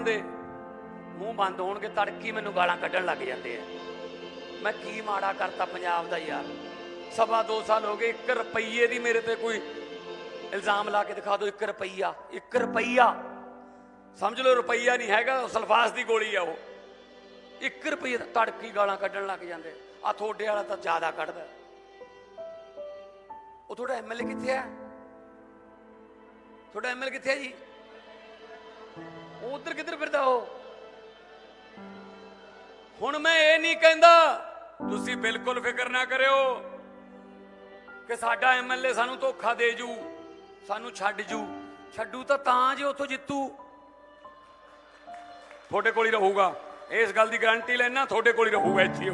ਸਾਰਿਆਂ ਦੇ ਮੂੰਹ ਬੰਦ ਹੋਣਗੇ, ਤੜਕੀ ਮੈਨੂੰ ਗਾਲਾਂ ਕੱਢਣ ਲੱਗ ਜਾਂਦੇ ਆ। ਮੈਂ ਕੀ ਮਾੜਾ ਕਰਤਾ ਪੰਜਾਬ ਦਾ ਯਾਰ। ਸਵਾ ਦੋ ਸਾਲ ਹੋ ਗਏ 1 ਰੁਪਈਏ ਦੀ ਮੇਰੇ ਤੇ ਕੋਈ ਇਲਜ਼ਾਮ ਲਾ ਕੇ ਦਿਖਾ ਦਿਓ 1 ਰੁਪਈਆ 1 ਰੁਪਈਆ। ਸਮਝ ਲਓ, ਰੁਪਈਆ ਨਹੀਂ ਹੈਗਾ ਸਲਫਾਸ ਦੀ ਗੋਲੀ ਆ ਉਹ। 1 ਰੁਪਈਏ ਦਾ ਤੜਕੀ ਗਾਲਾਂ ਕੱਢਣ ਲੱਗ ਜਾਂਦੇ। ਆ ਤੁਹਾਡੇ ਵਾਲਾ ਤਾਂ ਜ਼ਿਆਦਾ ਕੱਢਦਾ। ਉਹ ਤੁਹਾਡਾ ਐਮਐਲਏ ਕਿੱਥੇ ਆ ਤੁਹਾਡਾ ਐਮਐਲਏ ਕਿੱਥੇ ਹੈ ਜੀ? ਉਧਰ ਕਿੱਧਰ ਫਿਰਦਾ ਉਹ? ਹੁਣ ਮੈਂ ਇਹ ਨਹੀਂ ਕਹਿੰਦਾ ਤੁਸੀਂ ਬਿਲਕੁਲ ਫਿਕਰ ਨਾ ਕਰਿਓ ਕਿ ਸਾਡਾ ਐਮਐਲਏ ਸਾਨੂੰ ਧੋਖਾ ਦੇ ਜੂ ਸਾਨੂੰ ਛੱਡ ਜੂ। ਛੱਡੂ ਤਾਂ ਤਾਂ ਜੇ ਉੱਥੋਂ ਜਿੱਤੂ। ਤੁਹਾਡੇ ਕੋਲ ਹੀ ਰਹੂਗਾ। ਇਸ ਗੱਲ ਦੀ ਗਾਰੰਟੀ ਲੈਣਾ ਤੁਹਾਡੇ ਕੋਲ ਹੀ ਰਹੂਗਾ ਇੱਥੇ ਹੀ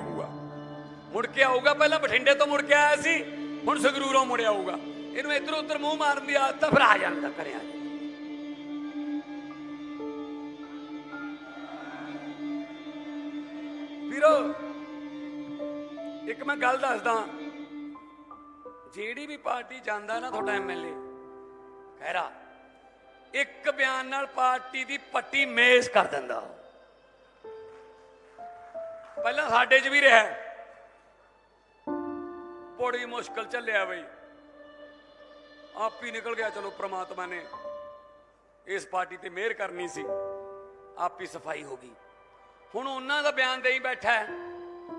ਮੁੜ ਕੇ ਆਊਗਾ ਪਹਿਲਾਂ ਬਠਿੰਡੇ ਤੋਂ ਮੁੜ ਕੇ ਆਇਆ ਸੀ ਹੁਣ ਸੰਗਰੂਰੋਂ ਮੁੜਿਆ ਆਊਗਾ। ਇਹਨੂੰ ਇੱਧਰ ਉੱਧਰ ਮੂੰਹ ਮਾਰਨ ਦੀ ਆਦਤ ਆ, ਫਿਰ ਆ ਜਾਂਦਾ ਘਰੇ ਵੀਰੋ, ਇੱਕ ਮੈਂ ਗੱਲ ਦੱਸਦਾ। ਜਿਹੜੀ ਵੀ ਪਾਰਟੀ ਜਾਂਦਾ ਨਾ ਤੁਹਾਡਾ ਐਮਐਲਏ ਖੈਰਾ, ਇੱਕ ਬਿਆਨ ਨਾਲ ਪਾਰਟੀ ਦੀ ਪੱਟੀ ਮੇਜ਼ ਕਰ ਦਿੰਦਾ ਪਹਿਲਾਂ ਸਾਡੇ 'ਚ ਵੀ ਰਿਹਾ। ਬੜੀ ਮੁਸ਼ਕਲ ਚੱਲਿਆ ਬਈ। ਆਪ ਹੀ ਨਿਕਲ ਗਿਆ, ਚਲੋ ਪ੍ਰਮਾਤਮਾ ਨੇ ਇਸ ਪਾਰਟੀ ਤੇ ਮਿਹਰ ਕਰਨੀ ਸੀ। ਆਪ ਹੀ ਸਫ਼ਾਈ ਹੋ ਗਈ। ਹੁਣ ਉਹਨਾਂ ਦਾ ਬਿਆਨ ਦੇਈ ਬੈਠਾ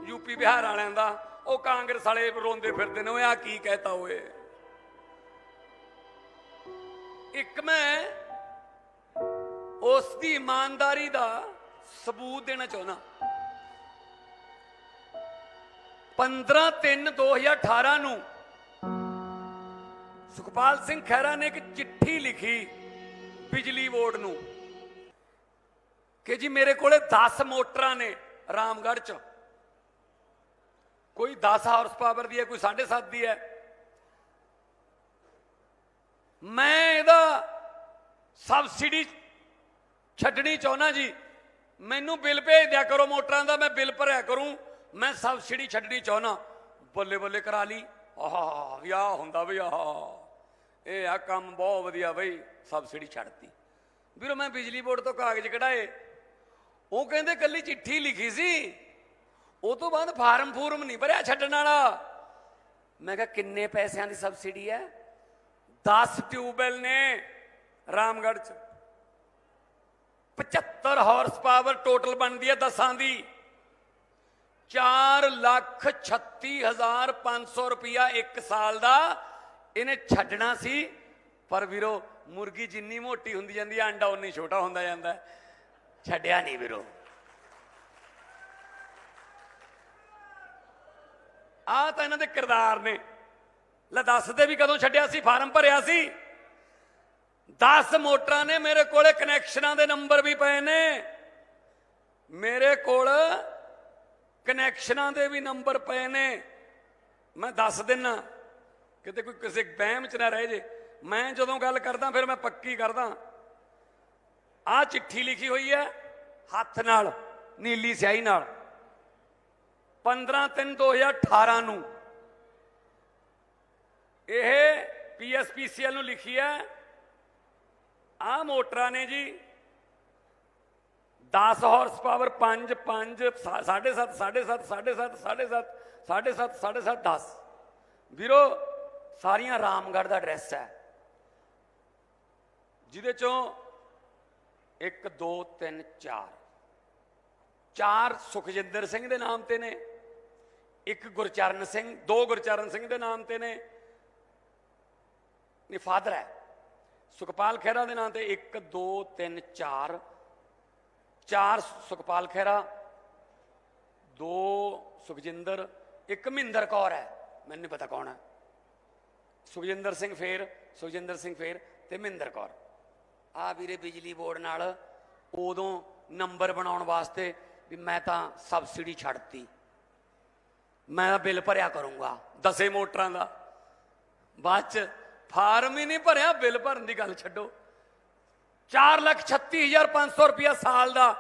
ਯੂਪੀ ਬਿਹਾਰ ਵਾਲਿਆਂ ਦਾ, ਉਹ ਕਾਂਗਰਸ ਵਾਲੇ ਰੋਂਦੇ ਫਿਰਦੇ ਨੇ ਉਹ ਆ ਕੀ ਕਹਿਤਾ ਓਏ। ਇੱਕ ਮੈਂ ਉਸ ਦੀ ਇਮਾਨਦਾਰੀ ਦਾ ਸਬੂਤ ਦੇਣਾ ਚਾਹੁੰਦਾ। 15/3/2018 ਨੂੰ ਸੁਖਪਾਲ ਸਿੰਘ ਖਹਿਰਾ ਨੇ ਇੱਕ ਚਿੱਠੀ ਲਿਖੀ ਬਿਜਲੀ ਬੋਰਡ ਨੂੰ। ਕਿ ਜੀ ਮੇਰੇ ਕੋਲੇ 10 ਮੋਟਰਾਂ ਨੇ ਰਾਮਗੜ੍ਹ ਚ। ਕੋਈ 10 ਹਾਰਸ ਪਾਵਰ ਦੀ ਹੈ, ਕੋਈ 7.5 ਦੀ ਹੈ। ਮੈਂ ਇਹਦਾ ਸਬਸਿਡੀ ਛੱਡਣੀ ਚਾਹੁੰਦਾ ਜੀ। ਮੈਨੂੰ ਬਿੱਲ ਭੇਜ ਦਿਆ ਕਰੋ ਮੋਟਰਾਂ ਦਾ, ਮੈਂ ਬਿੱਲ ਭਰਿਆ ਕਰੂੰ। ਮੈਂ ਸਬਸਿਡੀ ਛੱਡਣੀ ਚਾਹੁੰਦਾ। ਬੱਲੇ ਬੱਲੇ ਕਰਾ ਲਈ। ਆਹ ਵਿਆਹ ਹੁੰਦਾ ਬਈ, ਆਹ। ਇਹ ਆ ਕੰਮ ਬਹੁਤ ਵਧੀਆ ਬਈ, ਸਬਸਿਡੀ ਛੱਡਤੀ। ਵੀਰੋ, ਮੈਂ ਬਿਜਲੀ ਬੋਰਡ ਤੋਂ ਕਾਗਜ਼ ਕਢਾਏ। ਉਹ ਕਹਿੰਦੇ ਕੱਲੀ ਚਿੱਠੀ ਲਿਖੀ ਸੀ। ਉਹ ਤੋਂ ਬਾਅਦ ਫਾਰਮ ਫੂਰਮ ਨਹੀਂ ਭਰਿਆ ਛੱਡਣ ਵਾਲਾ। ਮੈਂ ਕਿਹਾ, ਕਿੰਨੇ ਪੈਸਿਆਂ ਦੀ ਸਬਸਿਡੀ ਹੈ? 10 ਟਿਊਬਵੈਲ ਨੇ ਰਾਮਗੜ੍ਹ ਚ। 75 ਹਾਰਸ ਪਾਵਰ ਟੋਟਲ ਬਣਦੀ ਹੈ ਦਸਾਂ ਦੀ। 4 ਲੱਖ 36500 ਰੁਪਇਆ ਇੱਕ ਸਾਲ ਦਾ ਇਹਨੇ ਛੱਡਣਾ ਸੀ। ਪਰ ਵੀਰੋ, ਮੁਰਗੀ ਜਿੰਨੀ ਮੋਟੀ ਹੁੰਦੀ ਜਾਂਦੀ ਹੈ, ਅੰਡਾ ਉਨੀ ਛੋਟਾ ਹੁੰਦਾ ਜਾਂਦਾ ਹੈ। ਛੱਡਿਆ ਨਹੀਂ ਵੀਰੋ। ਆ ਤਾਂ ਇਹਨਾਂ ਦੇ ਕਿਰਦਾਰ ਨੇ। ਲੈ ਦੱਸਦੇ ਵੀ ਕਦੋਂ ਛੱਡਿਆ ਸੀ, ਫਾਰਮ ਭਰਿਆ ਸੀ। 10 ਮੋਟਰਾਂ ਨੇ ਮੇਰੇ ਕੋਲੇ ਕਨੈਕਸ਼ਨਾਂ ਦੇ ਨੰਬਰ ਵੀ ਪਏ ਨੇ। ਮੇਰੇ ਕੋਲ ਕਨੈਕਸ਼ਨਾਂ ਦੇ ਵੀ ਨੰਬਰ ਪਏ ਨੇ। ਮੈਂ ਦੱਸ ਦਿੰਨਾ, ਕਿਤੇ ਕੋਈ ਕਿਸੇ ਬਹਿਮ ਚ ਨਾ ਰਹਿ ਜੇ। ਮੈਂ ਜਦੋਂ ਗੱਲ ਕਰਦਾ, ਫਿਰ ਮੈਂ ਪੱਕੀ ਕਰਦਾ। ਆ ਚਿੱਠੀ ਲਿਖੀ ਹੋਈ ਹੈ, ਹੱਥ ਨਾਲ, ਨੀਲੀ ਸਿਆਹੀ ਨਾਲ। 15 3 2018 ਨੂੰ ਇਹ ਪੀਐਸਪੀਸੀਐਲ ਨੂੰ ਲਿਖੀ ਹੈ। ਆ ਮੋਟਰਾਂ ਨੇ ਜੀ 10 ਹਾਰਸ ਪਾਵਰ 5 5 7.5 7.5 7.5 7.5 7.5 7.5 10 ਵੀਰੋ, ਸਾਰੀਆਂ ਰਾਮਗੜ੍ਹ ਦਾ ਐਡਰੈਸ ਹੈ। ਜਿਹਦੇ ਚੋਂ 1 2 3 4 ਚਾਰ ਸੁਖਜਿੰਦਰ ਸਿੰਘ ਦੇ ਨਾਮ ਤੇ ਨੇ, ਇੱਕ ਗੁਰਚਰਨ ਸਿੰਘ, ਦੋ ਗੁਰਚਰਨ ਸਿੰਘ ਦੇ ਨਾਮ ਤੇ ਨੇ, ਇਹ ਫਾਦਰ ਹੈ। ਸੁਖਪਾਲ ਖਹਿਰਾ ਦੇ ਨਾਮ ਤੇ 1 2 3 4 ਚਾਰ ਸੁਖਪਾਲ ਖਹਿਰਾ, ਦੋ ਸੁਖਜਿੰਦਰ, ਇੱਕ ਮਹਿੰਦਰ ਕੌਰ ਹੈ। ਮੈਨੂੰ ਨਹੀਂ ਪਤਾ ਕੌਣ ਹੈ। ਸੁਖਜਿੰਦਰ ਸਿੰਘ ਫੇਰ, ਸੁਖਜਿੰਦਰ ਸਿੰਘ ਫੇਰ ਤੇ ਮਹਿੰਦਰ ਕੌਰ। ਆ ਵੀਰੇ ਬਿਜਲੀ ਬੋਰਡ ਨਾਲ ਉਦੋਂ ਨੰਬਰ ਬਣਾਉਣ ਵਾਸਤੇ ਵੀ ਮੈਂ ਤਾਂ ਸਬਸਿਡੀ ਛੱਡਤੀ। ਮੈਂ ਤਾਂ ਬਿੱਲ ਭਰਿਆ ਕਰੂੰਗਾ, ਦਸੇ ਮੋਟਰਾਂ ਦਾ। ਬਾਅਦ ਚ ਫਾਰਮ ਹੀ ਨਹੀਂ ਭਰਿਆ, ਬਿੱਲ ਭਰਨ ਦੀ ਗੱਲ ਛੱਡੋ। 436500 ਰੁਪਇਆ ਸਾਲ ਦਾ।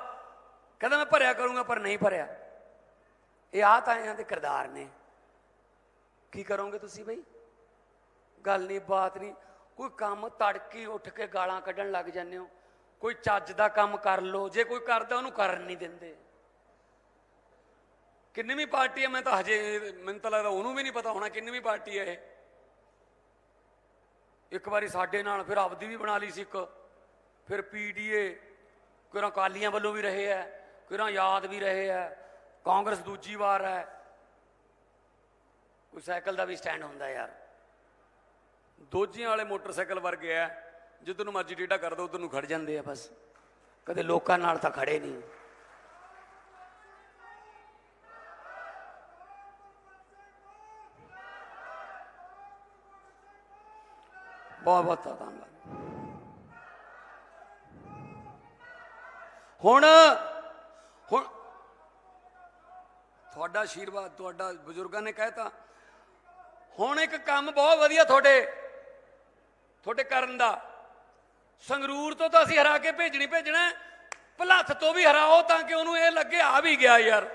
ਕਹਿੰਦਾ ਮੈਂ ਭਰਿਆ ਕਰੂੰਗਾ, ਪਰ ਨਹੀਂ ਭਰਿਆ। ਇਹ ਆ ਤਾਂ ਇਹਨਾਂ ਦੇ ਕਿਰਦਾਰ ਨੇ। ਕੀ ਕਰੋਗੇ ਤੁਸੀਂ ਬਈ? ਗੱਲ ਨਹੀਂ, ਬਾਤ ਨਹੀਂ। ਕੋਈ ਕੰਮ ਤੜਕੀ ਉੱਠ ਕੇ ਗਾਲਾਂ ਕੱਢਣ ਲੱਗ ਜਾਂਦੇ ਹੋ, ਕੋਈ ਚੱਜ ਦਾ ਕੰਮ ਕਰ ਲੋ ਜੇ ਕੋਈ ਕਰਦਾ ਉਹਨੂੰ ਕਰਨ ਨਹੀਂ ਦਿੰਦੇ। ਕਿੰਨੀ ਪਾਰਟੀ ਹੈ, ਮੈਂ ਤਾਂ ਹਜੇ ਮੈਨੂੰ ਤਾਂ ਲੱਗਦਾ ਉਹਨੂੰ ਵੀ ਨਹੀਂ ਪਤਾ ਹੋਣਾ ਕਿੰਨੀ ਪਾਰਟੀ ਹੈ ਇਹ। ਇੱਕ ਵਾਰੀ ਸਾਡੇ ਨਾਲ ਫਿਰ ਆਪਦੀ ਵੀ ਬਣਾ ਲਈ ਸੀ ਇੱਕ, ਫਿਰ ਪੀਡੀਏ ਕਿਰਾਂ ਕਾਲੀਆਂ ਵੱਲੋਂ ਵੀ ਰਹੇ ਹੈ ਕਿਰਾਂ ਯਾਦ ਵੀ ਰਹੇ ਹੈ, ਕਾਂਗਰਸ ਦੂਜੀ ਵਾਰ ਹੈ। ਕੋਈ ਸਾਈਕਲ ਦਾ ਵੀ ਸਟੈਂਡ ਹੁੰਦਾ ਯਾਰ। ਦੋਜੀਆਂ ਵਾਲੇ ਮੋਟਰਸਾਈਕਲ ਵਰਗੇ ਆ ਜਿੱਧਰ ਨੂੰ ਮਰਜ਼ੀ ਡੇਟਾ ਕਰ ਦੋ, ਉਧਰ ਨੂੰ ਖੜ ਜਾਂਦੇ ਆ ਬਸ। ਕਦੇ ਲੋਕਾਂ ਨਾਲ ਤਾਂ ਖੜੇ ਨਹੀਂ। ਬਹੁਤ ਬਹੁਤ ਧੰਨਵਾਦ। ਹੁਣ ਹੁਣ ਤੁਹਾਡਾ ਆਸ਼ੀਰਵਾਦ ਤੁਹਾਡਾ ਬਜ਼ੁਰਗਾਂ ਨੇ ਕਹਿਤਾ ਹੁਣ ਇੱਕ ਕੰਮ ਬਹੁਤ ਵਧੀਆ ਤੁਹਾਡੇ ਤੁਹਾਡੇ ਕਰਨ ਦਾ। ਸੰਗਰੂਰ ਤੋਂ ਤਾਂ ਅਸੀਂ ਹਰਾ ਕੇ ਭੇਜਣੀ, ਭੇਜਣਾ ਭਲੱਥ ਤੋਂ ਵੀ ਹਰਾਓ ਤਾਂ ਕਿ ਉਹਨੂੰ ਇਹ ਲੱਗੇ, ਆ ਵੀ ਗਿਆ ਯਾਰ।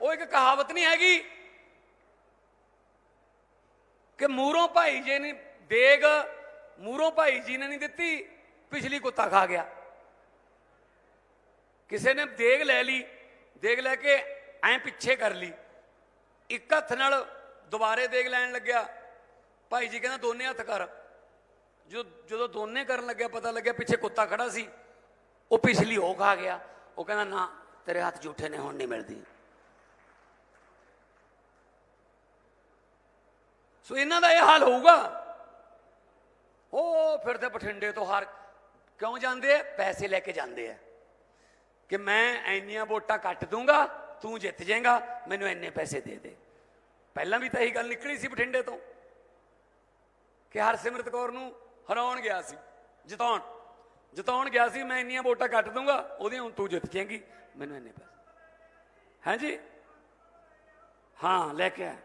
ਉਹ ਇੱਕ ਕਹਾਵਤ ਨਹੀਂ ਹੈਗੀ ਕਿ ਮੂਰੋਂ ਭਾਈ ਜੀ ਨੇ ਦੇਗ, ਮੂਰੋਂ ਭਾਈ ਜੀ ਨੇ ਨਹੀਂ ਦਿੱਤੀ, ਪਿਛਲੀ ਕੁੱਤਾ ਖਾ ਗਿਆ। ਕਿਸੇ ਨੇ ਦੇਗ ਲੈ ਲਈ, ਦੇਗ ਲੈ ਕੇ ਐਂ ਪਿੱਛੇ ਕਰ ਲਈ। ਇੱਕ ਹੱਥ ਨਾਲ ਦੁਬਾਰੇ ਦੇਗ ਲੈਣ ਲੱਗਿਆ। ਭਾਈ ਜੀ ਕਹਿੰਦਾ ਦੋਨੇ ਹੱਥ ਕਰ। ਜਦੋਂ ਜਦੋਂ ਦੋਨੇ ਕਰਨ ਲੱਗਿਆ, ਪਤਾ ਲੱਗਿਆ ਪਿੱਛੇ ਕੁੱਤਾ ਖੜਾ ਸੀ। ਉਹ ਪਿਛਲੀ ਹੋ ਖਾ ਗਿਆ। ਉਹ ਕਹਿੰਦਾ, ਨਾ, ਤੇਰੇ ਹੱਥ ਝੂਠੇ ਨੇ, ਹੁਣ ਨਹੀਂ ਮਿਲਦੀ। ਸੋ ਇਹਨਾਂ ਦਾ ਇਹ ਹਾਲ ਹੋਊਗਾ। ਉਹ ਫਿਰ ਫਿਰਦੇ ਬਠਿੰਡੇ ਤੋਂ ਹਰ ਕਿਉਂ ਜਾਂਦੇ ਆ? ਪੈਸੇ ਲੈ ਕੇ ਜਾਂਦੇ ਆ। ਕਿ ਮੈਂ ਐਨੀਆਂ ਵੋਟਾਂ ਕੱਟ ਦੂੰਗਾ, ਤੂੰ ਜਿੱਤ ਜਾਏਗਾ, ਮੈਨੂੰ ਇੰਨੇ ਪੈਸੇ ਦੇ ਦੇ। ਪਹਿਲਾਂ ਵੀ ਤਾਂ ਇਹੀ ਗੱਲ ਨਿਕਲੀ ਸੀ ਬਠਿੰਡੇ ਤੋਂ। ਕਿ ਹਰਸਿਮਰਤ ਕੌਰ ਨੂੰ ਹਰਾਉਣ ਗਿਆ ਸੀ, ਜਿਤਾਉਣ। ਜਿਤਾਉਣ ਗਿਆ ਸੀ, ਮੈਂ ਇੰਨੀਆਂ ਵੋਟਾਂ ਕੱਟ ਦੂੰਗਾ ਉਹਦੀਆਂ ਹੁਣ ਤੂੰ ਜਿੱਤ ਜਾਏਗੀ। ਮੈਨੂੰ ਇੰਨੇ ਪੈਸੇ। ਹਾਂਜੀ ਹਾਂ, ਲੈ ਕੇ ਆ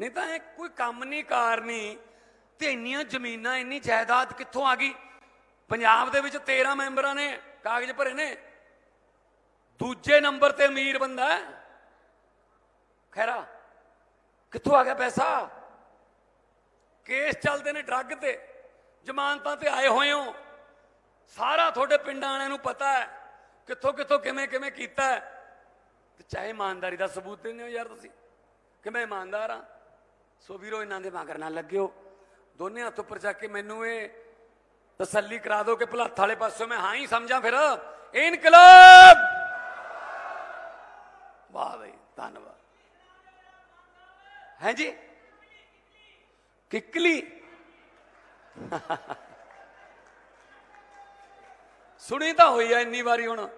ਨਹੀਂ ਤਾਂ ਇਹ ਕੋਈ ਕੰਮ ਨਹੀਂ, ਕਾਰ ਨਹੀਂ, ਤੇ ਇੰਨੀਆਂ ਜ਼ਮੀਨਾਂ, ਇੰਨੀ ਜਾਇਦਾਦ ਕਿੱਥੋਂ ਆ ਗਈ? ਪੰਜਾਬ ਦੇ ਵਿੱਚ 13 ਮੈਂਬਰਾਂ ਨੇ ਕਾਗਜ਼ ਭਰੇ ਨੇ। ਦੂਜੇ ਨੰਬਰ ਤੇ ਅਮੀਰ ਬੰਦਾ ਹੈ। ਖੈਰਾ, ਕਿੱਥੋਂ ਆ ਗਿਆ ਪੈਸਾ? ਕੇਸ ਚੱਲਦੇ ਨੇ ਡਰੱਗ ਤੇ। ਜ਼ਮਾਨਤਾਂ ਤੇ ਆਏ ਹੋਏ ਹੋ। ਸਾਰਾ ਤੁਹਾਡੇ ਪਿੰਡਾਂ ਵਾਲਿਆਂ ਨੂੰ ਪਤਾ ਹੈ ਕਿੱਥੋਂ ਕਿੱਥੋਂ ਕਿਵੇਂ ਕਿਵੇਂ ਕੀਤਾ ਹੈ। ਤੇ ਚਾਹੇ ਇਮਾਨਦਾਰੀ ਦਾ ਸਬੂਤ ਦਿੰਦੇ ਹੋ ਯਾਰ ਤੁਸੀਂ। ਕਿ ਮੈਂ ਇਮਾਨਦਾਰ ਹਾਂ। ਸੋ ਵੀਰੋ, ਇਹਨਾਂ ਦੇ ਮਗਰ ਨਾ ਲੱਗਿਓ। ਦੋਨੇ ਹੱਥ ਉੱਪਰ ਚੱਕ ਕੇ ਮੈਨੂੰ ਇਹ ਤਸੱਲੀ ਕਰਾ ਦਿਓ ਕਿ ਭਲੱਥ ਵਾਲੇ ਪਾਸੋਂ ਮੈਂ ਹਾਂ ਹੀ ਸਮਝਾਂ ਫਿਰ। ਇਨਕਲਾਬ! ਵਾਹ ਬਈ, ਧੰਨਵਾਦ। ਹੈ ਜੀ? ਕਿਕਲੀ। ਸੁਣੀ ਤਾਂ ਹੋਈ ਆ ਇੰਨੀ ਵਾਰੀ ਹੁਣ।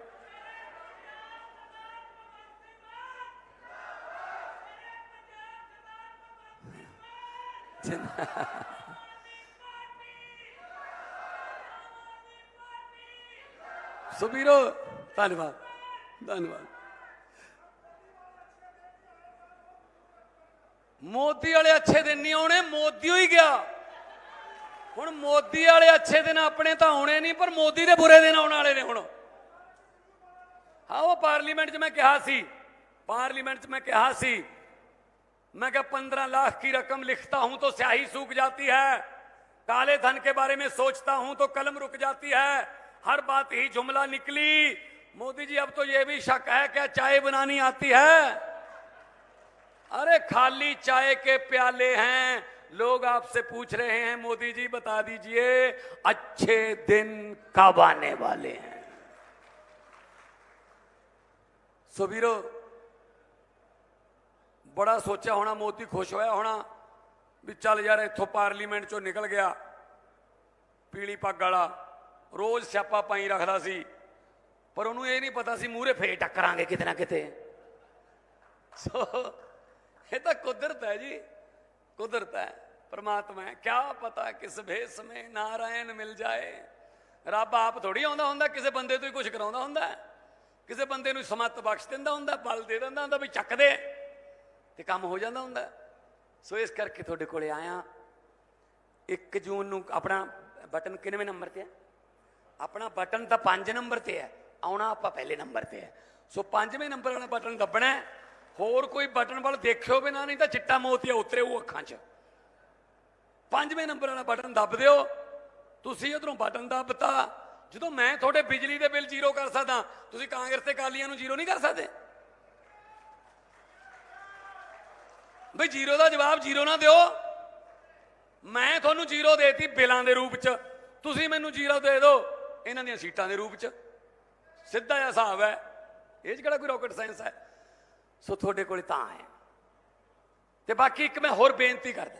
ਸੁਬੀਰੋ ਧੰਨਵਾਦ ਧੰਨਵਾਦ। ਮੋਦੀ ਵਾਲੇ ਅੱਛੇ ਦਿਨ ਨਹੀਂ ਆਉਣੇ ਮੋਦੀ ਹੀ ਗਿਆ ਹੁਣ ਮੋਦੀ ਵਾਲੇ ਅੱਛੇ ਦਿਨ ਆਪਣੇ ਤਾਂ ਆਉਣੇ ਨਹੀਂ ਪਰ ਮੋਦੀ ਦੇ ਬੁਰੇ ਦਿਨ ਆਉਣ ਵਾਲੇ ਨੇ ਹੁਣ ਹਾਂ ਉਹ ਪਾਰਲੀਮੈਂਟ 'ਚ ਮੈਂ ਕਿਹਾ ਸੀ पार्लियामेंट 'ਚ मैं कहा सी मैं क्या पंद्रह लाख की रकम लिखता हूं तो स्याही सूख जाती है काले धन के बारे में सोचता हूं तो कलम रुक जाती है हर बात ही जुमला निकली मोदी जी अब तो ये भी शक है क्या चाय बनानी आती है अरे खाली चाय के प्याले हैं लोग आपसे पूछ रहे हैं मोदी जी बता दीजिए अच्छे दिन कब आने वाले हैं ਸੋ ਵੀਰੋ ਬੜਾ ਸੋਚਿਆ ਹੋਣਾ ਮੋਦੀ ਖੁਸ਼ ਹੋਇਆ ਹੋਣਾ ਵੀ ਚੱਲ ਯਾਰ ਇੱਥੋਂ ਪਾਰਲੀਮੈਂਟ ਚੋਂ ਨਿਕਲ ਗਿਆ ਪੀਲੀ ਪੱਗ ਵਾਲਾ ਰੋਜ਼ ਸਿਆਪਾ ਪਾਈ ਰੱਖਦਾ ਸੀ ਪਰ ਉਹਨੂੰ ਇਹ ਨਹੀਂ ਪਤਾ ਸੀ ਮੂਹਰੇ ਫੇਰ ਟੱਕਰਾਂਗੇ ਕਿਤੇ ਨਾ ਕਿਤੇ ਸੋ ਇਹ ਤਾਂ ਕੁਦਰਤ ਹੈ ਜੀ, ਕੁਦਰਤ ਹੈ, ਪਰਮਾਤਮਾ ਹੈ। ਕਿਆ ਪਤਾ ਕਿਸ ਭੇਸ ਮੇ ਨਾਰਾਇਣ ਮਿਲ ਜਾਏ। ਰੱਬ ਆਪ ਥੋੜੀ ਆਉਂਦਾ ਹੁੰਦਾ, ਕਿਸੇ ਬੰਦੇ ਤੋਂ ਹੀ ਕੁਝ ਕਰਾਉਂਦਾ ਹੁੰਦਾ ਕਿਸੇ ਬੰਦੇ ਨੂੰ ਸਮੱਤ ਬਖਸ਼ ਦਿੰਦਾ ਹੁੰਦਾ ਬਲ ਦੇ ਦਿੰਦਾ ਹੁੰਦਾ ਵੀ ਚੱਕ ਦੇ ਤੇ ਕੰਮ ਹੋ ਜਾਂਦਾ ਹੁੰਦਾ। ਸੋ ਇਸ ਕਰਕੇ ਤੁਹਾਡੇ ਕੋਲੇ ਆਇਆ। 1 ਜੂਨ ਨੂੰ ਆਪਣਾ ਬਟਨ ਕਿੰਨਵੇਂ ਨੰਬਰ ਤੇ ਹੈ? ਆਪਣਾ ਬਟਨ ਤਾਂ 5 ਨੰਬਰ ਤੇ ਹੈ। ਆਉਣਾ ਆਪਾਂ ਪਹਿਲੇ ਨੰਬਰ ਤੇ ਹੈ। ਸੋ ਪੰਜਵੇਂ ਨੰਬਰ ਵਾਲਾ ਬਟਨ ਦੱਬਣਾ ਹੈ। ਹੋਰ ਕੋਈ ਬਟਨ ਵੱਲ ਦੇਖਿਓ ਵੀ ਨਾ, ਨਹੀਂ ਤਾਂ ਚਿੱਟਾ ਮੋਤੀਆ ਉਤਰੇ ਉਹ ਅੱਖਾਂ 'ਚ। ਪੰਜਵੇਂ ਨੰਬਰ ਵਾਲਾ ਬਟਨ ਦੱਬ ਦਿਓ। ਤੁਸੀਂ ਉਧਰੋਂ ਬਟਨ ਦੱਬਤਾ। ਜਦੋਂ ਮੈਂ ਤੁਹਾਡੇ ਬਿਜਲੀ ਦੇ ਬਿੱਲ ਜ਼ੀਰੋ ਕਰ ਸਕਦਾ, ਤੁਸੀਂ ਕਾਂਗਰਸ ਤੇ ਕਾਲੀਆਂ ਨੂੰ ਜ਼ੀਰੋ ਨਹੀਂ ਕਰ ਸਕਦੇ? ਬਈ ਜ਼ੀਰੋ ਦਾ ਜਵਾਬ ਜ਼ੀਰੋ ਨਾ ਦਿਓ। ਮੈਂ ਤੁਹਾਨੂੰ ਜ਼ੀਰੋ ਦੇਤੀ ਬਿੱਲਾਂ ਦੇ ਰੂਪ ਚ। ਤੁਸੀਂ ਮੈਨੂੰ ਜ਼ੀਰੋ ਦੇ ਦਿਓ ਇਹਨਾਂ ਦੀਆਂ ਸੀਟਾਂ ਦੇ ਰੂਪ ਚ। ਸਿੱਧਾ ਜਿਹਾ ਹਿਸਾਬ ਹੈ। ਇਹ 'ਚ ਕਿਹੜਾ ਕੋਈ ਰਾਕਟ ਸਾਇੰਸ ਹੈ? ਸੋ ਤੁਹਾਡੇ ਕੋਲ ਤਾਂ ਹੈ ਤੇ ਬਾਕੀ ਇੱਕ ਮੈਂ ਹੋਰ ਬੇਨਤੀ ਕਰਦਾ।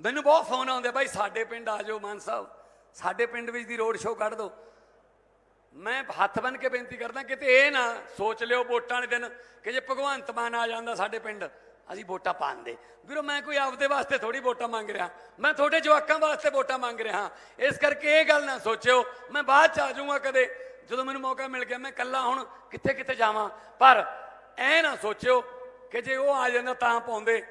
ਮੈਨੂੰ ਬਹੁਤ ਫੋਨ ਆਉਂਦੇ ਬਾਈ ਸਾਡੇ ਪਿੰਡ ਆ ਜਾਓ ਮਾਨ ਸਾਹਿਬ। ਸਾਡੇ ਪਿੰਡ ਵਿੱਚ ਦੀ ਰੋਡ ਸ਼ੋਅ ਕੱਢ ਦਿਓ ਮੈਂ ਹੱਥ ਬੰਨ ਕੇ ਬੇਨਤੀ ਕਰਦਾ, ਕਿਤੇ ਇਹ ਨਾ ਸੋਚ ਲਿਓ ਵੋਟਾਂ ਵਾਲੇ ਦਿਨ ਕਿ ਜੇ ਭਗਵੰਤ ਮਾਨ ਆ ਜਾਂਦਾ ਸਾਡੇ ਪਿੰਡ, ਅਸੀਂ ਵੋਟਾਂ ਪਾਉਂਦੇ। ਵੀਰੋ, ਮੈਂ ਕੋਈ ਆਪਦੇ ਵਾਸਤੇ ਥੋੜੀ ਵੋਟਾਂ ਮੰਗ ਰਿਹਾ। ਮੈਂ ਤੁਹਾਡੇ ਜਵਾਕਾਂ ਵਾਸਤੇ ਵੋਟਾਂ ਮੰਗ ਰਿਹਾ। ਇਸ ਕਰਕੇ ਇਹ ਗੱਲ ਨਾ ਸੋਚਿਓ। ਮੈਂ ਬਾਅਦ ਚ ਆ ਜਾਊਂਗਾ ਕਦੇ। ਜਦੋਂ ਮੈਨੂੰ ਮੌਕਾ ਮਿਲ ਗਿਆ, ਮੈਂ ਇਕੱਲਾ ਹੁਣ ਕਿੱਥੇ ਕਿੱਥੇ ਜਾਵਾਂ? ਪਰ ਐ ਨਾ ਸੋਚਿਓ ਕਿ ਜੇ ਉਹ ਆ ਜਾਂਦਾ ਤਾਂ ਪਾਉਂਦੇ,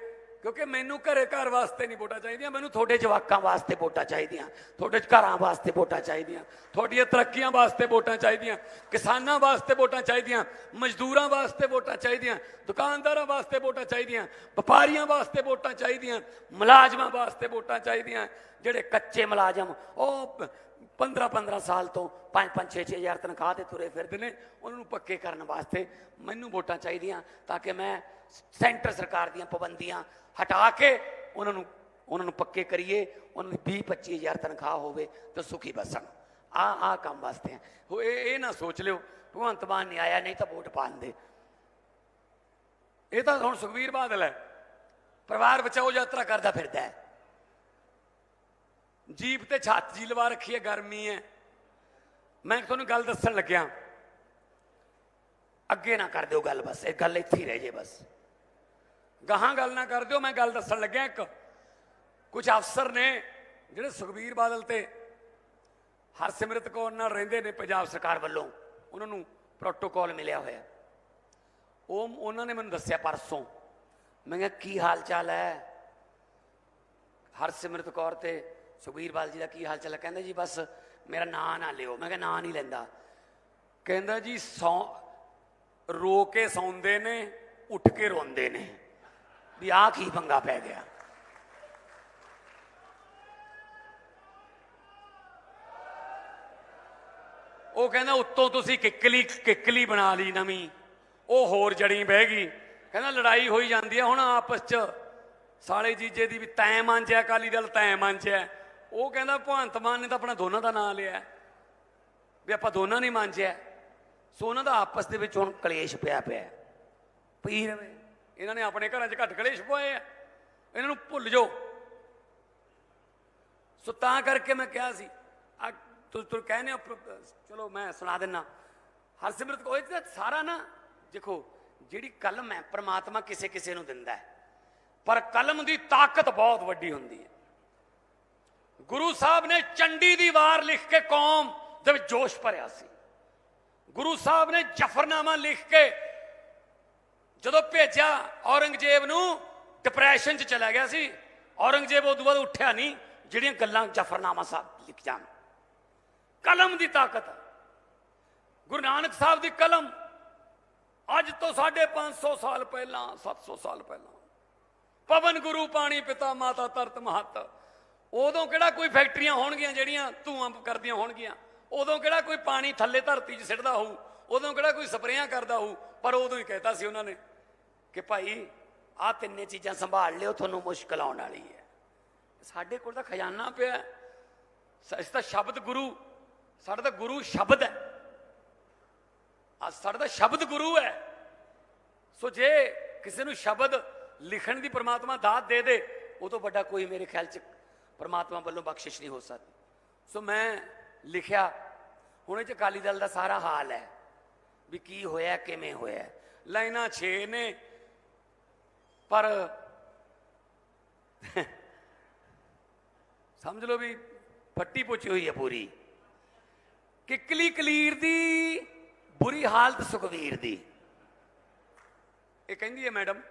ਕਿਉਂਕਿ ਮੈਨੂੰ ਘਰੇ ਘਰ ਵਾਸਤੇ ਨਹੀਂ ਵੋਟਾਂ ਚਾਹੀਦੀਆਂ, ਮੈਨੂੰ ਤੁਹਾਡੇ ਜਵਾਕਾਂ ਵਾਸਤੇ ਵੋਟਾਂ ਚਾਹੀਦੀਆਂ, ਤੁਹਾਡੇ ਘਰਾਂ ਵਾਸਤੇ ਵੋਟਾਂ ਚਾਹੀਦੀਆਂ, ਤੁਹਾਡੀਆਂ ਤਰੱਕੀਆਂ ਵਾਸਤੇ ਵੋਟਾਂ ਚਾਹੀਦੀਆਂ, ਕਿਸਾਨਾਂ ਵਾਸਤੇ ਵੋਟਾਂ ਚਾਹੀਦੀਆਂ, ਮਜ਼ਦੂਰਾਂ ਵਾਸਤੇ ਵੋਟਾਂ ਚਾਹੀਦੀਆਂ, ਦੁਕਾਨਦਾਰਾਂ ਵਾਸਤੇ ਵੋਟਾਂ ਚਾਹੀਦੀਆਂ, ਵਪਾਰੀਆਂ ਵਾਸਤੇ ਵੋਟਾਂ ਚਾਹੀਦੀਆਂ, ਮੁਲਾਜ਼ਮਾਂ ਵਾਸਤੇ ਵੋਟਾਂ ਚਾਹੀਦੀਆਂ, ਜਿਹੜੇ ਕੱਚੇ ਮੁਲਾਜ਼ਮ, ਉਹ 15 15 ਸਾਲ ਤੋਂ 5 5 6 6 ਹਜ਼ਾਰ ਤਨਖਾਹ ਤੇ ਤੁਰੇ ਫਿਰਦੇ ਨੇ, ਉਹਨਾਂ ਨੂੰ ਪੱਕੇ ਕਰਨ ਵਾਸਤੇ ਮੈਨੂੰ ਵੋਟਾਂ ਚਾਹੀਦੀਆਂ ਤਾਂ ਕਿ ਮੈਂ ਸੈਂਟਰ ਸਰਕਾਰ ਦੀਆਂ ਪਾਬੰਦੀਆਂ ਹਟਾ ਕੇ ਉਹਨਾਂ ਨੂੰ ਉਹਨਾਂ ਨੂੰ ਪੱਕੇ ਕਰੀਏ, ਉਹਨਾਂ ਦੀ 20 25 ਹਜ਼ਾਰ ਤਨਖਾਹ ਹੋਵੇ ਤੇ ਸੁਖੀ ਬਸਣ। ਆ ਆ ਕੰਮ ਵਾਸਤੇ ਆ। ਇਹ ਇਹ ਨਾ ਸੋਚ ਲਿਓ, ਭਗਵੰਤ ਮਾਨ ਨਹੀਂ ਆਇਆ, ਨਹੀਂ ਤਾਂ ਵੋਟ ਪਾਉਂਦੇ ਇਹ ਤਾਂ ਹੁਣ ਸੁਖਵੀਰ ਬਾਦਲ ਹੈ। ਪਰਿਵਾਰ ਬਚਾਓ, ਯਾਤਰਾ ਕਰਦਾ ਫਿਰਦਾ ਹੈ। ਜੀਪ ਤੇ ਛੱਤ ਜੀ ਲਵਾ ਰੱਖੀ ਹੈ, ਗਰਮੀ ਹੈ। ਮੈਂ ਤੁਹਾਨੂੰ ਗੱਲ ਦੱਸਣ ਲੱਗਿਆ। ਅੱਗੇ ਨਾ ਕਰ ਦਿਓ ਗੱਲ ਬਸ, ਇਹ ਗੱਲ ਇੱਥੇ ਹੀ ਰਹਿ ਜੇ ਬਸ। ਗਾਹਾਂ ਗੱਲ ਨਾ ਕਰ ਦਿਓ, ਮੈਂ ਗੱਲ ਦੱਸਣ ਲੱਗਿਆ ਇੱਕ। ਕੁਝ ਅਫਸਰ ਨੇ ਜਿਹੜੇ ਸੁਖਬੀਰ ਬਾਦਲ ਤੇ ਹਰਸਿਮਰਤ ਕੌਰ ਨਾਲ ਰਹਿੰਦੇ ਨੇ ਪੰਜਾਬ ਸਰਕਾਰ ਵੱਲੋਂ, ਉਹਨਾਂ ਨੂੰ ਪ੍ਰੋਟੋਕਾਲ ਮਿਲਿਆ ਹੋਇਆ। ਉਹ, ਉਹਨਾਂ ਨੇ ਮੈਨੂੰ ਦੱਸਿਆ ਪਰਸੋਂ, ਮੈਂ ਕਿਹਾ, ਕੀ ਹਾਲ ਚਾਲ ਹੈ? ਹਰਸਿਮਰਤ ਕੌਰ ਤੇ ਸੁਖਬੀਰ ਬਾਦਲ ਜੀ ਦਾ ਕੀ ਹਾਲ ਚਾਲ ਹੈ ਕਹਿੰਦੇ ਜੀ, ਬਸ ਮੇਰਾ ਨਾਂ ਨਾ ਲਿਓ। ਮੈਂ ਕਿਹਾ, ਨਾਂ ਨਹੀਂ ਲੈਂਦਾ। ਕਹਿੰਦਾ ਜੀ, ਸੌ ਰੋ ਕੇ ਸੌਂਦੇ ਨੇ, ਉੱਠ ਕੇ ਰੋਂਦੇ ਨੇ। ਵੀ ਆਹ ਕੀ ਪੰਗਾ ਪੈ ਗਿਆ। ਉਹ ਕਹਿੰਦਾ, ਉੱਤੋਂ ਤੁਸੀਂ ਕਿੱਕਲੀ ਕਿੱਕਲੀ ਬਣਾ ਲਈ ਨਵੀਂ। ਉਹ ਹੋਰ ਜੜੀ ਬਹਿ ਗਈ। ਕਹਿੰਦਾ, ਲੜਾਈ ਹੋਈ ਜਾਂਦੀ ਹੈ ਹੁਣ ਆਪਸ ਚ। ਸਾਲੇ ਜੀਜੇ ਦੀ ਵੀ ਤੈਂ ਮੰਨਿਆ ਅਕਾਲੀ ਦਲ ਤੈਂ ਮੰਨਿਆ ਉਹ ਕਹਿੰਦਾ ਭਗਵੰਤ ਮਾਨ ਨੇ ਤਾਂ ਆਪਣਾ ਦੋਨਾਂ ਦਾ ਨਾਂ ਲਿਆ। ਵੀ ਆਪਾਂ ਦੋਨਾਂ ਨਹੀਂ ਮੰਨਿਆ ਸੋ ਉਹਨਾਂ ਦਾ ਆਪਸ ਦੇ ਵਿੱਚ ਹੁਣ ਕਲੇਸ਼ ਪਿਆ ਪਿਆ। ਪਈ ਰਵੇ, ਇਹਨਾਂ ਨੇ ਆਪਣੇ ਘਰਾਂ 'ਚ ਘੱਟ ਕਲੇਸ਼ ਪਵਾਏ ਆ। ਇਹਨਾਂ ਨੂੰ ਭੁੱਲ ਜਾਓ। ਸੋ ਤਾਂ ਕਰਕੇ ਮੈਂ ਕਿਹਾ ਸੀ, ਆ ਤੁਸੀਂ ਤੁਸੀਂ ਕਹਿੰਦੇ ਹੋ ਚਲੋ ਮੈਂ ਸੁਣਾ ਦਿੰਨਾ। ਹਰਸਿਮਰਤ ਕੋਈ ਤਾਂ ਸਾਰਾ ਨਾ, ਦੇਖੋ, ਜਿਹੜੀ ਕਲਮ ਹੈ, ਪ੍ਰਮਾਤਮਾ ਕਿਸੇ ਕਿਸੇ ਨੂੰ ਦਿੰਦਾ ਹੈ। ਪਰ ਕਲਮ ਦੀ ਤਾਕਤ ਬਹੁਤ ਵੱਡੀ ਹੁੰਦੀ ਹੈ। ਗੁਰੂ ਸਾਹਿਬ ਨੇ ਚੰਡੀ ਦੀ ਵਾਰ ਲਿਖ ਕੇ ਕੌਮ ਦੇ ਵਿੱਚ ਜੋਸ਼ ਭਰਿਆ ਸੀ। ਗੁਰੂ ਸਾਹਿਬ ਨੇ ਜਫਰਨਾਮਾ ਲਿਖ ਕੇ ਜਦੋਂ ਭੇਜਿਆ ਔਰੰਗਜ਼ੇਬ ਨੂੰ ਡਿਪਰੈਸ਼ਨ 'ਚ ਚਲਾ ਗਿਆ ਸੀ। ਔਰੰਗਜ਼ੇਬ ਉਦੋਂ ਬਾਅਦ ਉੱਠਿਆ ਨਹੀਂ, ਜਿਹੜੀਆਂ ਗੱਲਾਂ ਜਫਰਨਾਮਾ ਸਾਹਿਬ ਲਿਖ ਜਾਣ। ਕਲਮ ਦੀ ਤਾਕਤ। ਗੁਰੂ ਨਾਨਕ ਸਾਹਿਬ ਦੀ ਕਲਮ। ਅੱਜ ਤੋਂ 550 ਸਾਲ ਪਹਿਲਾਂ 700 ਸਾਲ ਪਹਿਲਾਂ। ਪਵਨ ਗੁਰੂ, ਪਾਣੀ ਪਿਤਾ, ਮਾਤਾ ਤਰਤ ਮਹਤ। ਉਦੋਂ ਕਿਹੜਾ ਕੋਈ ਫੈਕਟਰੀਆਂ ਹੋਣਗੀਆਂ ਜਿਹੜੀਆਂ ਧੂਆਂ ਕਰਦੀਆਂ ਹੋਣਗੀਆਂ? ਉਦੋਂ ਕਿਹੜਾ ਕੋਈ ਪਾਣੀ ਥੱਲੇ ਧਰਤੀ 'ਚ ਸਿੱਟਦਾ ਹੋਊ? ਉਦੋਂ ਕਿਹੜਾ ਕੋਈ ਸਪਰੇਆਂ ਕਰਦਾ ਹੋਊ? ਪਰ ਉਦੋਂ ਹੀ ਕਹਿਤਾ ਸੀ ਉਹਨਾਂ ਨੇ ਕਿ ਭਾਈ, ਆਹ ਤਿੰਨੇ ਚੀਜ਼ਾਂ ਸੰਭਾਲ ਲਿਓ, ਤੁਹਾਨੂੰ ਮੁਸ਼ਕਲ ਆਉਣ ਵਾਲੀ ਹੈ। ਸਾਡੇ ਕੋਲ ਤਾਂ ਖਜ਼ਾਨਾ ਪਿਆ। ਹੈ। ਇਸ ਦਾ ਸ਼ਬਦ ਗੁਰੂ, ਸਾਡਾ ਤਾਂ ਗੁਰੂ ਸ਼ਬਦ ਹੈ। ਆ ਸਾਡਾ ਤਾਂ ਸ਼ਬਦ ਗੁਰੂ ਹੈ। ਸੋ ਜੇ ਕਿਸੇ ਨੂੰ ਸ਼ਬਦ ਲਿਖਣ ਦੀ ਪ੍ਰਮਾਤਮਾ ਦਾਤ ਦੇ ਦੇ, ਉਹ ਤੋਂ ਵੱਡਾ ਕੋਈ ਮੇਰੇ ਖਿਆਲ ਚ ਪਰਮਾਤਮਾ ਵੱਲੋਂ ਬਖਸ਼ਿਸ਼ ਨਹੀਂ ਹੋ ਸਕਦੀ। ਸੋ ਮੈਂ ਲਿਖਿਆ, ਹੁਣ ਇਹ ਚ ਅਕਾਲੀ ਦਲ ਦਾ ਸਾਰਾ ਹਾਲ ਹੈ, ਵੀ ਕੀ ਹੋਇਆ, ਕਿਵੇਂ ਹੋਇਆ ਲਾਈਨਾਂ 6 ਨੇ, ਪਰ ਸਮਝ ਲਓ ਵੀ ਫੱਟੀ ਪੁੱਛੀ ਹੋਈ ਹੈ ਪੂਰੀ। ਕਿੱਕਲੀ ਕਲੀਰ ਦੀ, ਬੁਰੀ ਹਾਲਤ ਸੁਖਵੀਰ ਦੀ। ਇਹ ਕਹਿੰਦੀ ਹੈ ਮੈਡਮ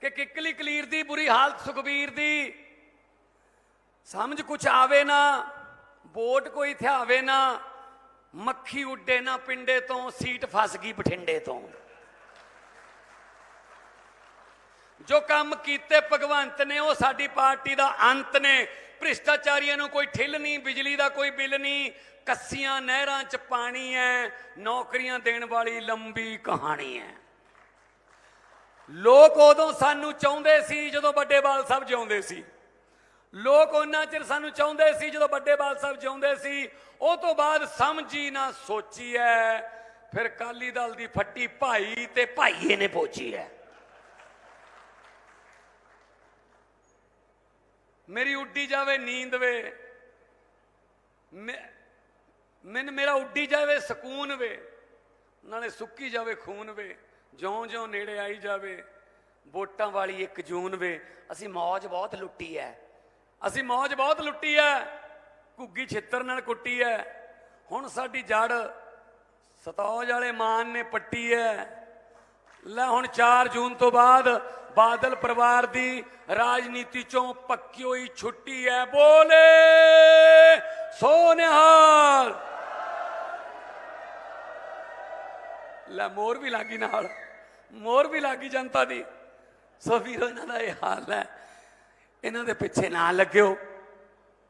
ਕਿ ਕਿੱਕਲੀ ਕਲੀਰ ਦੀ, ਬੁਰੀ ਹਾਲਤ ਸੁਖਵੀਰ ਦੀ ਸਮਝ ਕੁਛ ਆਵੇ ਨਾ, ਵੋਟ ਕੋਈ ਥਿਆਵੇ ਨਾ, ਮੱਖੀ ਉੱਡੇ ਨਾ ਪਿੰਡੇ ਤੋਂ, ਸੀਟ ਫਸ ਗਈ ਬਠਿੰਡੇ ਤੋਂ। ਜੋ ਕੰਮ ਕੀਤੇ ਭਗਵੰਤ ਨੇ, ਉਹ ਸਾਡੀ ਪਾਰਟੀ ਦਾ ਅੰਤ ਨੇ। ਭ੍ਰਿਸ਼ਟਾਚਾਰੀਆਂ ਨੂੰ ਕੋਈ ਠਿੱਲ ਨਹੀਂ, ਬਿਜਲੀ ਦਾ ਕੋਈ ਬਿੱਲ ਨਹੀਂ, ਕੱਸੀਆਂ ਨਹਿਰਾਂ 'ਚ ਪਾਣੀ ਹੈ ਨੌਕਰੀਆਂ ਦੇਣ ਵਾਲੀ ਲੰਬੀ ਕਹਾਣੀ ਹੈ ਲੋਕ ਉਦੋਂ ਸਾਨੂੰ ਚਾਹੁੰਦੇ ਸੀ, ਜਦੋਂ ਵੱਡੇ ਬਾਲ ਸਾਹਿਬ ਜਿਉਂਦੇ ਸੀ। ਲੋਕ ਉਹਨਾਂ ਚਿਰ ਸਾਨੂੰ ਚਾਹੁੰਦੇ ਸੀ, ਜਦੋਂ ਵੱਡੇ ਬਾਲ ਸਾਹਿਬ ਜਿਉਂਦੇ ਸੀ, ਉਹ ਤੋਂ ਬਾਅਦ ਸਮਝੀ ਨਾ ਸੋਚੀ ਐ ਫਿਰ ਕਾਲੀ ਦਲ ਦੀ ਫੱਟੀ ਭਾਈ ਤੇ ਭਾਈਏ ਨੇ ਪੋਚੀ ਐ ਮੇਰੀ ਉੱਡੀ ਜਾਵੇ ਨੀਂਦ ਵੇ, ਮੈਂ- ਮੈਨੂੰ ਮੇਰਾ ਉੱਡੀ ਜਾਵੇ ਸਕੂਨ ਵੇ, ਨਾਲੇ ਸੁੱਕੀ ਜਾਵੇ ਖੂਨ ਵੇ, ਜਿਉਂ-ਜਿਉਂ ਨੇੜੇ ਆਈ ਜਾਵੇ, ਵੋਟਾਂ ਵਾਲੀ ਇੱਕ ਜੂਨ ਵੇ, ਅਸੀਂ ਮੌਜ ਬਹੁਤ ਲੁੱਟੀ ਐ ਅਸੀਂ ਮੌਜ ਬਹੁਤ ਲੁੱਟੀ ਐ। ਘੁੱਗੀ ਛਿੱਤਰ ਨਾਲ ਕੁੱਟੀ ਐ। ਹੁਣ ਸਾਡੀ ਜੜ ਸਤੌਜ ਵਾਲੇ ਮਾਨ ਨੇ ਪੱਟੀ ਐ। ਲੈ ਹੁਣ 4 ਜੂਨ ਤੋਂ ਬਾਅਦ ਬਾਦਲ ਪਰਿਵਾਰ ਦੀ ਰਾਜਨੀਤੀ ਚੋਂ ਪੱਕੀ ਹੋਈ ਛੁੱਟੀ ਐ। ਬੋਲੇ ਸੋਨਿਹਾਲ ਲੈ ਮੋਰ ਵੀ ਲਾਗੀ ਨਾਲ। ਮੋਰ ਵੀ ਲਾਗੀ ਜਨਤਾ ਦੀ। ਸੋ ਵੀਰੋ, ਇਹਨਾਂ ਦਾ ਇਹ ਹਾਲ ਹੈ ਇਹਨਾਂ ਦੇ ਪਿੱਛੇ ਨਾ ਲੱਗਿਓ।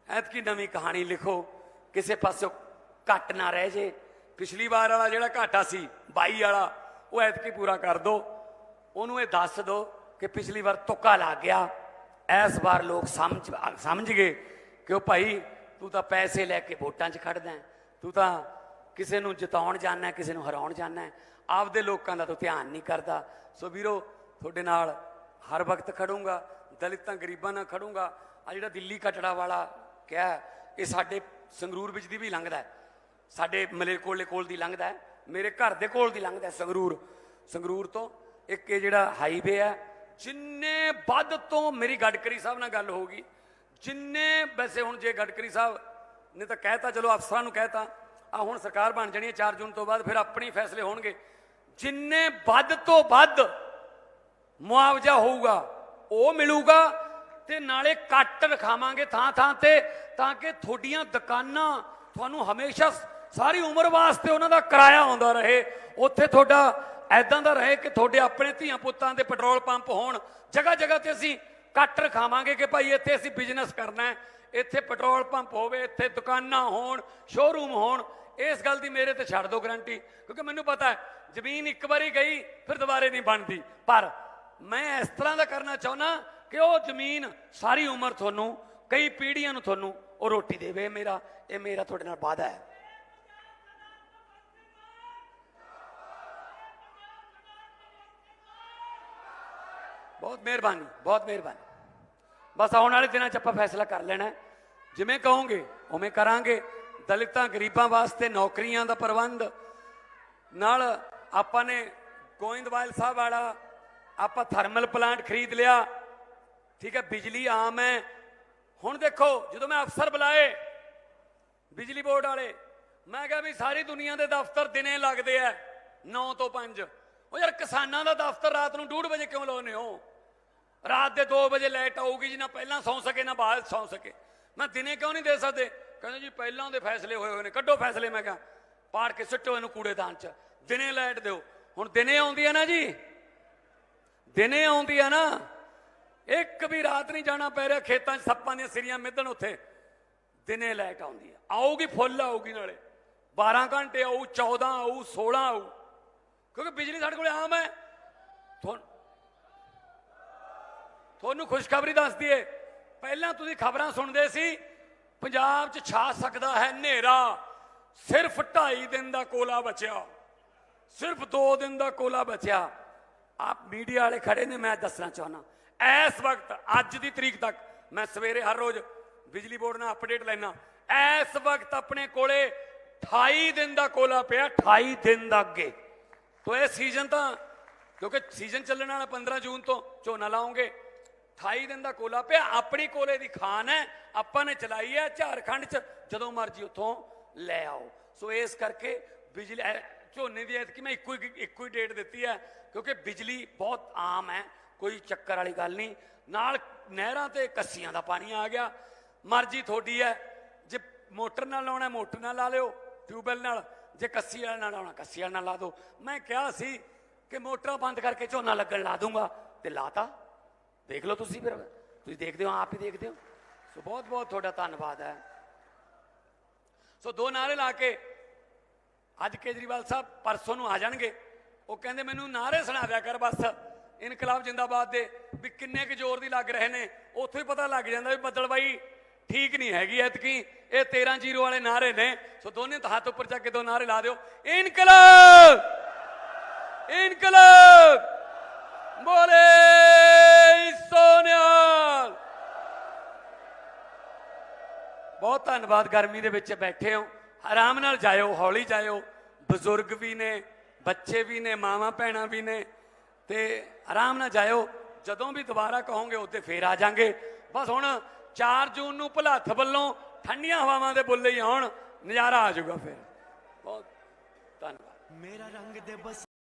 ਐਤਕੀ ਨਵੀਂ ਕਹਾਣੀ ਲਿਖੋ। ਕਿਸੇ ਪਾਸੋਂ ਘੱਟ ਨਾ ਰਹਿ ਜੇ। ਪਿਛਲੀ ਵਾਰ ਵਾਲਾ ਜਿਹੜਾ ਘਾਟਾ ਸੀ 22 ਵਾਲਾ, ਉਹ ਐਤਕੀ ਪੂਰਾ ਕਰ ਦੋ। ਉਹਨੂੰ ਇਹ ਦੱਸ ਦੋ ਕਿ ਪਿਛਲੀ ਵਾਰ ਤੁੱਕਾ ਲੱਗ ਗਿਆ। ਇਸ ਵਾਰ ਲੋਕ ਸਮਝ ਸਮਝ ਗਏ ਕਿ ਉਹ ਭਾਈ, ਤੂੰ ਤਾਂ ਪੈਸੇ ਲੈ ਕੇ ਵੋਟਾਂ 'ਚ ਖੜਦਾ ਤੂੰ ਤਾਂ ਕਿਸੇ ਨੂੰ ਜਿਤਾਉਣ ਜਾਣਾ ਕਿਸੇ ਨੂੰ ਹਰਾਉਣ ਜਾਣਾ ਆਪਦੇ ਲੋਕਾਂ ਦਾ ਤੂੰ ਧਿਆਨ ਨਹੀਂ ਕਰਦਾ। ਸੋ ਵੀਰੋ, ਤੁਹਾਡੇ ਨਾਲ ਹਰ ਵਕਤ ਖੜੂੰਗਾ, ਦਲਿਤਾਂ ਗਰੀਬਾਂ ਨਾਲ ਖੜੂੰਗਾ। ਆ ਜਿਹੜਾ ਦਿੱਲੀ ਕਟੜਾ ਵਾਲਾ ਕਿਹਾ ਇਹ ਸਾਡੇ ਸੰਗਰੂਰ ਵਿੱਚ ਦੀ ਵੀ ਲੰਘਦਾ ਹੈ। ਸਾਡੇ ਮਲੇਰਕੋਟਲੇ ਕੋਲ ਦੀ ਲੰਘਦਾ ਮੇਰੇ ਘਰ ਦੇ ਕੋਲ ਦੀ ਲੰਘਦਾ ਸੰਗਰੂਰ। ਸੰਗਰੂਰ ਤੋਂ ਇੱਕ ਇਹ ਜਿਹੜਾ ਹਾਈਵੇ ਹੈ, ਜਿੰਨੇ ਵੱਧ ਤੋਂ ਮੇਰੀ ਗਡਕਰੀ ਸਾਹਿਬ ਨਾਲ ਗੱਲ ਹੋ ਗਈ ਜਿੰਨੇ ਵੈਸੇ ਹੁਣ ਜੇ ਗਡਕਰੀ ਸਾਹਿਬ ਨੇ ਤਾਂ ਕਹਿਤਾ, ਚਲੋ ਅਫਸਰਾਂ ਨੂੰ ਕਹਿਤਾ, ਆ ਹੁਣ ਸਰਕਾਰ ਬਣ ਜਾਣੀ ਹੈ 4 ਜੂਨ ਤੋਂ ਬਾਅਦ, ਫਿਰ ਆਪਣੇ ਫੈਸਲੇ ਹੋਣਗੇ। ਜਿੰਨੇ ਵੱਧ ਤੋਂ ਵੱਧ ਮੁਆਵਜ਼ਾ ਹੋਊਗਾ, ਉਹ ਮਿਲੂਗਾ ਤੇ ਨਾਲੇ ਕੱਟ ਰਖਾਵਾਂਗੇ ਥਾਂ ਥਾਂ ਤੇ ਤਾਂ ਕਿ ਤੁਹਾਡੀਆਂ ਦੁਕਾਨਾਂ ਤੁਹਾਨੂੰ ਹਮੇਸ਼ਾ ਸਾਰੀ ਉਮਰ ਵਾਸਤੇ ਉਹਨਾਂ ਦਾ ਕਿਰਾਇਆ ਆਉਂਦਾ ਰਹੇ। ਉੱਥੇ ਤੁਹਾਡਾ ਐਦਾਂ ਦਾ ਰਹੇ ਕਿ ਤੁਹਾਡੇ ਆਪਣੇ ਧੀਆਂ ਪੁੱਤਾਂ ਦੇ ਪੈਟਰੋਲ ਪੰਪ ਹੋਣ। ਜਗ੍ਹਾ ਜਗ੍ਹਾ ਤੇ ਅਸੀਂ ਕੱਟ ਰਖਾਵਾਂਗੇ ਕਿ ਭਾਈ ਇੱਥੇ ਅਸੀਂ ਬਿਜ਼ਨਸ ਕਰਨਾ ਹੈ। ਇੱਥੇ ਪੈਟਰੋਲ ਪੰਪ ਹੋਵੇ, ਇੱਥੇ ਦੁਕਾਨਾਂ ਹੋਣ ਸ਼ੋਰੂਮ ਹੋਣ, ਇਸ ਗੱਲ ਦੀ ਮੇਰੇ ਤੇ ਛੱਡ ਦਿਓ ਗਰੰਟੀ ਕਿਉਂਕਿ ਮੈਨੂੰ ਪਤਾ ਹੈ, ਜ਼ਮੀਨ ਇੱਕ ਵਾਰੀ ਗਈ, ਫਿਰ ਦੁਬਾਰੇ ਨਹੀਂ ਬਣਦੀ। ਪਰ ਮੈਂ ਇਸ ਤਰ੍ਹਾਂ ਦਾ ਕਰਨਾ ਚਾਹੁੰਦਾ ਕਿ ਉਹ ਜ਼ਮੀਨ ਸਾਰੀ ਉਮਰ ਤੁਹਾਨੂੰ, ਕਈ ਪੀੜ੍ਹੀਆਂ ਨੂੰ ਤੁਹਾਨੂੰ ਉਹ ਰੋਟੀ ਦੇਵੇ। ਮੇਰਾ, ਇਹ ਮੇਰਾ ਤੁਹਾਡੇ ਨਾਲ ਵਾਅਦਾ ਹੈ। ਬਹੁਤ ਮਿਹਰਬਾਨੀ ਬਹੁਤ ਮਿਹਰਬਾਨੀ। ਬਸ ਆਉਣ ਵਾਲੇ ਦਿਨਾਂ 'ਚ ਆਪਾਂ ਫੈਸਲਾ ਕਰ ਲੈਣਾ ਜਿਵੇਂ ਕਹੋਗੇ, ਉਵੇਂ ਕਰਾਂਗੇ। ਦਲਿਤਾਂ ਗਰੀਬਾਂ ਵਾਸਤੇ ਨੌਕਰੀਆਂ ਦਾ ਪ੍ਰਬੰਧ। ਨਾਲ ਆਪਾਂ ਨੇ ਗੋਇੰਦਵਾਲ ਸਾਹਿਬ ਵਾਲਾ ਆਪਾਂ ਥਰਮਲ ਪਲਾਂਟ ਖਰੀਦ ਲਿਆ। ਠੀਕ ਹੈ, ਬਿਜਲੀ ਆਮ ਹੈ। ਹੁਣ ਦੇਖੋ, ਜਦੋਂ ਮੈਂ ਅਫਸਰ ਬੁਲਾਏ ਬਿਜਲੀ ਬੋਰਡ ਵਾਲੇ, ਮੈਂ ਕਿਹਾ ਵੀ ਸਾਰੀ ਦੁਨੀਆ ਦੇ ਦਫ਼ਤਰ ਦਿਨੇ ਲੱਗਦੇ ਆ 9 ਤੋਂ 5 ਉਹ ਯਾਰ ਕਿਸਾਨਾਂ ਦਾ ਦਫ਼ਤਰ ਰਾਤ ਨੂੰ 2:30 ਵਜੇ ਕਿਉਂ ਲਾਉਨੇ ਹੋ? ਰਾਤ ਦੇ 2 ਵਜੇ ਲਾਈਟ ਆਊਗੀ ਜੀ, ਨਾ ਪਹਿਲਾਂ ਸੌਂ ਸਕੇ, ਨਾ ਬਾਅਦ ਸੌਂ ਸਕੇ। ਮੈਂ ਦਿਨੇ ਕਿਉਂ ਨਹੀਂ ਦੇ ਸਕਦੇ? ਕਹਿੰਦੇ ਜੀ, ਪਹਿਲਾਂ ਦੇ ਫੈਸਲੇ ਹੋਏ ਹੋਏ ਨੇ, ਕੱਢੋ ਫੈਸਲੇ। ਮੈਂ ਕਿਹਾ, ਪਾੜ ਕੇ ਸੁੱਟੋ ਇਹਨੂੰ ਕੂੜੇਦਾਨ 'ਚ। ਦਿਨੇ ਲਾਈਟ ਦਿਓ। ਹੁਣ ਦਿਨੇ ਆਉਂਦੀ ਹੈ ਨਾ ਜੀ। ਦਿਨੇ ਆਉਂਦੀ ਆ ਨਾ, ਇੱਕ ਵੀ ਰਾਤ ਨਹੀਂ ਜਾਣਾ ਪੈ ਰਿਹਾ, ਖੇਤਾਂ 'ਚ ਸੱਪਾਂ ਦੀਆਂ ਸਿਰੀਆਂ ਮਿੱਧਣ ਉੱਥੇ। ਦਿਨੇ ਲੈ ਕੇ ਆਉਂਦੀ ਆ। ਆਊਗੀ, ਫੁੱਲ ਆਊਗੀ ਨਾਲੇ। 12 ਘੰਟੇ ਆਊ 14 ਆਊ 16 ਆਊ। ਕਿਉਂਕਿ ਬਿਜਲੀ ਸਾਡੇ ਕੋਲ ਆਮ ਹੈ। ਤੁਹਾਨੂੰ ਖੁਸ਼ਖਬਰੀ ਦੱਸ ਦਈਏ, ਪਹਿਲਾਂ ਤੁਸੀਂ ਖਬਰਾਂ ਸੁਣਦੇ ਸੀ, ਪੰਜਾਬ 'ਚ ਛਾ ਸਕਦਾ ਹੈ ਹਨੇਰਾ। ਸਿਰਫ 2.5 ਦਿਨ ਦਾ ਕੋਲਾ ਬਚਿਆ। ਸਿਰਫ 2 ਦਿਨ ਦਾ ਕੋਲਾ ਬਚਿਆ। ਆਪ ਮੀਡੀਆ ਵਾਲੇ ਖੜੇ ਨੇ, ਮੈਂ ਦੱਸਣਾ ਚਾਹਨਾ ਇਸ ਵਕਤ, ਅੱਜ ਦੀ ਤਰੀਕ ਤੱਕ, ਮੈਂ ਸਵੇਰੇ ਹਰ ਰੋਜ਼ ਬਿਜਲੀ ਬੋਰਡ ਨਾਲ ਅਪਡੇਟ ਲੈਣਾ ਇਸ ਵਕਤ ਆਪਣੇ ਕੋਲੇ 28 ਦਿਨ ਦਾ ਕੋਲਾ ਪਿਆ 28 ਦਿਨ ਦਾ ਅੱਗੇ। ਤੋ ਇਹ ਸੀਜ਼ਨ ਤਾਂ, ਕਿਉਂਕਿ ਸੀਜ਼ਨ ਚੱਲਣ ਵਾਲਾ 15 ਜੂਨ ਤੋਂ ਝੋਨਾ ਲਾਉਂਗੇ 28 ਦਿਨ ਦਾ ਕੋਲਾ ਪਿਆ, ਆਪਣੀ ਕੋਲੇ ਦੀ ਖਾਨ ਹੈ, ਆਪਾਂ ਨੇ ਚਲਾਈ ਹੈ, ਝਾਰਖੰਡ ਚ, ਜਦੋਂ ਮਰਜ਼ੀ ਉੱਥੋਂ ਲੈ ਆਓ। ਸੋ ਇਸ ਕਰਕੇ ਬਿਜਲੀ ਝੋਨੇ ਦੀ ਐਤਕੀ ਮੈਂ ਇੱਕੋ ਹੀ ਇੱਕੋ ਹੀ ਡੇਟ ਦਿੱਤੀ ਹੈ, ਕਿਉਂਕਿ ਬਿਜਲੀ ਬਹੁਤ ਆਮ ਹੈ, ਕੋਈ ਚੱਕਰ ਵਾਲੀ ਗੱਲ ਨਹੀਂ। ਨਾਲ ਨਹਿਰਾਂ ਤੇ ਕੱਸੀਆਂ ਦਾ ਪਾਣੀ ਆ ਗਿਆ। ਮਰਜ਼ੀ ਤੁਹਾਡੀ ਹੈ, ਜੇ ਮੋਟਰ ਨਾਲ ਲਾਉਣਾ, ਮੋਟਰ ਨਾਲ ਲਾ ਲਿਓ, ਟਿਊਬਵੈਲ ਨਾਲ। ਜੇ ਕੱਸੀ ਵਾਲਾ ਨਾਲ ਲਾਉਣਾ, ਕੱਸੀ ਵਾਲਾ ਨਾਲ ਲਾ ਦਿਓ ਮੈਂ ਕਿਹਾ ਸੀ ਕਿ ਮੋਟਰਾਂ ਬੰਦ ਕਰਕੇ ਝੋਨਾ ਲੱਗਣ ਲਾ ਦੂੰਗਾ ਤੇ ਲਾਤਾ। ਦੇਖ ਲਓ ਤੁਸੀਂ ਫਿਰ, ਤੁਸੀਂ ਦੇਖਦੇ ਹੋ, ਆਪ ਹੀ ਦੇਖਦੇ ਹੋ। ਸੋ ਬਹੁਤ ਬਹੁਤ ਤੁਹਾਡਾ ਧੰਨਵਾਦ ਹੈ। ਸੋ ਦੋ ਨਾਰੇ ਲਾ ਕੇ ਅੱਜ ਕੇਜਰੀਵਾਲ ਸਾਹਿਬ ਪਰਸੋਂ ਨੂੰ ਆ ਜਾਣਗੇ। ਉਹ ਕਹਿੰਦੇ, ਮੈਨੂੰ ਨਾਰੇ ਸੁਣਾ ਦਿਆ ਕਰ ਬਸ। ਇਨਕਲਾਬ ਜਿੰਦਾਬਾਦ ਦੇ ਵੀ ਕਿੰਨੇ ਕੁ ਜ਼ੋਰ ਦੀ ਲੱਗ ਰਹੇ ਨੇ। ਉੱਥੋਂ ਹੀ ਪਤਾ ਲੱਗ ਜਾਂਦਾ ਵੀ ਬੱਦਲ ਬਾਈ ਠੀਕ ਨਹੀਂ ਹੈਗੀ ਐਤਕੀ। ਇਹ 13 ਜ਼ੀਰੋ ਵਾਲੇ ਨਾਰੇ ਨੇ। ਸੋ ਦੋਨੇ ਤਾਂ ਹੱਥ ਉੱਪਰ ਚੱਕ ਕੇ ਦੋ ਨਾਰੇ ਲਾ ਦਿਓ। ਇਨਕਲਾਬ! ਇਨਕਲਾਬ! ਬੋਲੇ ਸੋਨਿਆ ਬਹੁਤ ਧੰਨਵਾਦ, ਗਰਮੀ ਦੇ ਵਿੱਚ ਬੈਠੇ ਹੋ। ਆਰਾਮ ਨਾਲ ਜਾਇਓ, ਹੌਲੀ ਜਾਇਓ। ਬਜ਼ੁਰਗ ਵੀ ਨੇ, ਬੱਚੇ ਵੀ ਨੇ, ਮਾਵਾਂ ਭੈਣਾਂ ਵੀ ਨੇ, ਤੇ ਆਰਾਮ ਨਾਲ ਜਾਇਓ। ਜਦੋਂ ਵੀ ਦੁਬਾਰਾ ਕਹੋਗੇ ਉੱਤੇ ਫੇਰ ਆ ਜਾਾਂਗੇ। ਬਸ ਹੁਣ 4 ਜੂਨ ਨੂੰ ਭੁਲੱਥ ਵੱਲੋਂ ਠੰਡੀਆਂ ਹਵਾਵਾਂ ਦੇ ਬੁੱਲੇ ਹੀ ਆਉਣ। ਨਜ਼ਾਰਾ ਆ ਜਾਊਗਾ ਫਿਰ। ਬਹੁਤ ਧੰਨਵਾਦ। ਮੇਰਾ ਰੰਗ ਦੇ ਬਸ